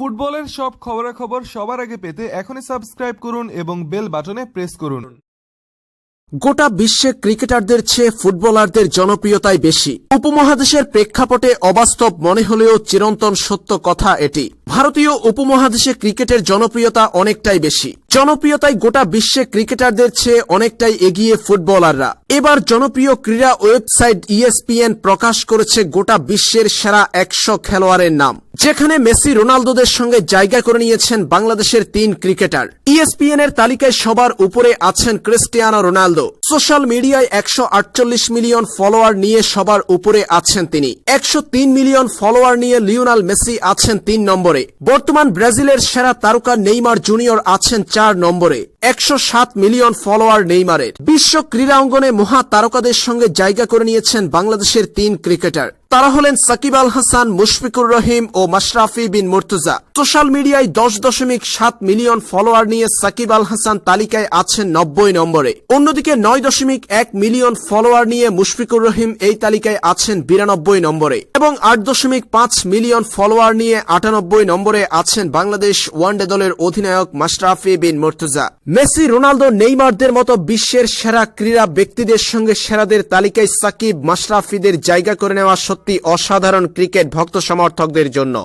ফুটবলের সব খবরাখবর সবার আগে পেতে এখনই সাবস্ক্রাইব করুন এবং বেল বাটনে প্রেস করুন। গোটা বিশ্বে ক্রিকেটারদের চেয়ে ফুটবলারদের জনপ্রিয়তাই বেশি। উপমহাদেশের প্রেক্ষাপটে অবাস্তব মনে হলেও চিরন্তন সত্য কথা এটি। ভারতীয় উপমহাদেশে ক্রিকেটের জনপ্রিয়তা অনেকটাই বেশি। জনপ্রিয়তায় গোটা বিশ্বে ক্রিকেটারদের চেয়ে অনেকটাই এগিয়ে ফুটবলাররা। এবার জনপ্রিয় ক্রীড়া ওয়েবসাইট ইএসপিএন প্রকাশ করেছে গোটা বিশ্বের সেরা একশো খেলোয়াড়ের নাম, যেখানে মেসি রোনালদোদের সঙ্গে জায়গা করে নিয়েছেন বাংলাদেশের তিন ক্রিকেটার। ইএসপিএন এর তালিকায় সবার উপরে আছেন ক্রিস্টিয়ানো রোনালদো। সোশ্যাল মিডিয়ায় একশো আটচল্লিশ মিলিয়ন ফলোয়ার নিয়ে সবার উপরে আছেন তিনি। একশো তিন মিলিয়ন ফলোয়ার নিয়ে লিওনাল মেসি আছেন তিন নম্বরে। বর্তমান ব্রাজিলের সেরা তারকা নেইমার জুনিয়র আছেন চার নম্বরে। একশো সাত মিলিয়ন ফলোয়ার নেইমারের। বিশ্ব ক্রীড়া অঙ্গনে মহা তারকাদের সঙ্গে জায়গা করে নিয়েছেন বাংলাদেশের তিন ক্রিকেটার। তারা হলেন সাকিব আল হাসান, মুশফিকুর রহিম ও মাশরাফি বিন মুর্তুজা। সোশ্যাল মিডিয়ায় দশ দশমিক সাত মিলিয়ন ফলোয়ার নিয়ে সাকিব আল হাসান তালিকায় আছেন নব্বই নম্বরে। অন্যদিকে নয় দশমিক এক মিলিয়ন ফলোয়ার নিয়ে মুশফিকুর রহিম এই তালিকায় আছেন বিরানব্বই নম্বরে। এবং আট দশমিক পাঁচ মিলিয়ন ফলোয়ার নিয়ে আটানব্বই নম্বরে আছেন বাংলাদেশ ওয়ানডে দলের অধিনায়ক মাশরাফি বিন মুর্তুজা। মেসি, রোনালদো, নেইমারদের মতো বিশ্বের সেরা ক্রীড়া ব্যক্তিদের সঙ্গে সেরাদের তালিকায় সাকিব মাশরাফিদের জায়গা করে নেওয়া সত্যি অসাধারণ ক্রিকেট ভক্ত সমর্থকদের জন্য।